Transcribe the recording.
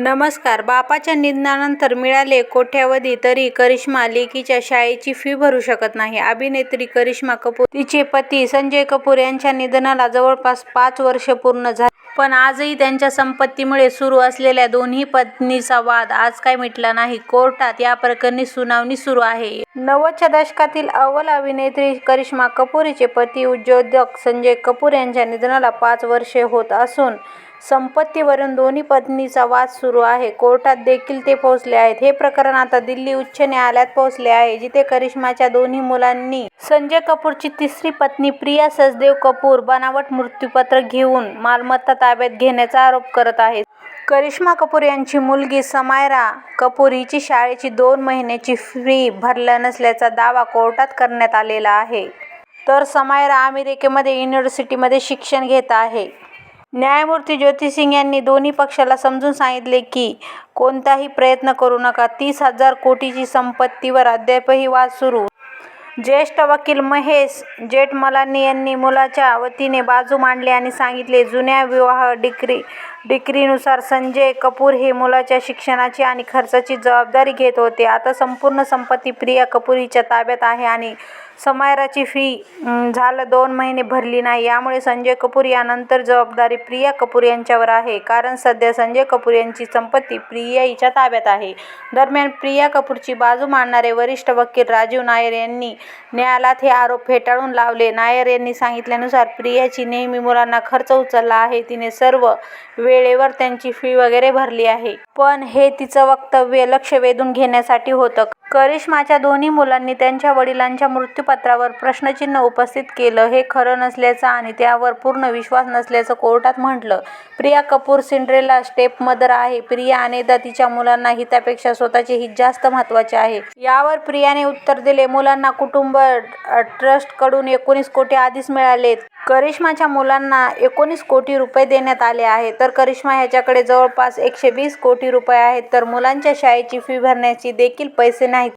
नमस्कार. बापाच्या निधनानंतर मिळाले कोट्यवधी तरी करिश्मा लेकीच्या शाळेची फी भरू शकत नाही. अभिनेत्री करिश्मा कपूर तिचे पती संजय कपूर यांच्या निधनाला जवळपास पाच वर्ष पूर्ण झाली. पण आजही त्यांच्या संपत्तीमुळे सुरू असलेल्या दोन्ही पत्नीचा वाद आज काय मिटला नाही. कोर्टात या प्रकरणी सुनावणी सुरू आहे. नव्वदच्या दशकातील अव्वल अभिनेत्री करिश्मा कपूर हिचे पती उद्योजक संजय कपूर यांच्या निधनाला पाच वर्षे होत असून संपत्तीवरून दोन्ही पत्नीचा वाद सुरू आहे. कोर्टात देखील ते पोहोचले आहेत. हे प्रकरण आता दिल्ली उच्च न्यायालयात पोहोचले आहे जिथे करिश्माच्या दोन्ही मुलांनी संजय कपूरची तिसरी पत्नी प्रिया सचदेव कपूर बनावट मृत्यूपत्र घेऊन मालमत्ता ताब्यात घेण्याचा आरोप करत आहेत. करिश्मा कपूर यांची मुलगी समायरा कपूर हिची शाळेची दोन महिन्याची फी भरल्या नसल्याचा दावा कोर्टात करण्यात आलेला आहे. तर समायरा अमेरिकेमध्ये युनिव्हर्सिटीमध्ये शिक्षण घेत आहे. न्यायमूर्ती ज्योती सिंग यांनी दोन्ही पक्षाला समजून सांगितले की कोणताही प्रयत्न करू नका. तीस हजार कोटीची संपत्तीवर अद्यापही वाद सुरू. ज्येष्ठ वकील महेश जेठमलानी यांनी मुलाच्या वतीने बाजू मांडली आणि सांगितले जुन्या विवाह डिक्री डिक्रीनुसार संजय कपूर हे मुलाच्या शिक्षणाची आणि खर्चाची जबाबदारी घेत होते. आता संपूर्ण संपत्ती प्रिया कपूर हिच्या ताब्यात आहे आणि समायराची फी झालं दोन महिने भरली नाही. यामुळे संजय कपूर यानंतर जबाबदारी प्रिया कपूर यांच्यावर आहे. कारण सध्या संजय कपूर यांची संपत्ती प्रिया हिच्या ताब्यात आहे. दरम्यान प्रिया कपूरची बाजू मांडणारे वरिष्ठ वकील राजीव नायर यांनी न्यायालयात हे आरोप फेटाळून लावले. नायर यांनी सांगितल्यानुसार प्रियाची नेहमी मुलांना खर्च उचलला आहे. तिने सर्व वेळेवर त्यांची फी वगैरे भरली आहे. पण हे तिचं वक्तव्य लक्ष वेधून घेण्यासाठी होतं. करिश्माच्या दोन्ही मुलांनी त्यांच्या वडिलांच्या मृत्यूपत्रावर प्रश्नचिन्ह उपस्थित केलं. हे खरं नसल्याचं आणि त्यावर पूर्ण विश्वास नसल्याचं कोर्टात म्हटलं. Priya Kapoor Cinderella step mother आहे. प्रिया अनेकदा तिच्या मुलांना हितापेक्षा स्वतःचे हित जास्त महत्त्वाचे आहे. यावर प्रियाने उत्तर दिले मुलांना कुटुंब ट्रस्टकडून एकोणीस कोटी आधीच मिळालेत. करिश्माच्या मुलांना एकोणीस कोटी रुपये देण्यात आले आहे तर करिश्मा ह्याच्याकडे जवळपास एकशे वीस कोटी रुपये आहेत. तर मुलांच्या शाळेची फी भरण्याची देखील पैसे नाहीत.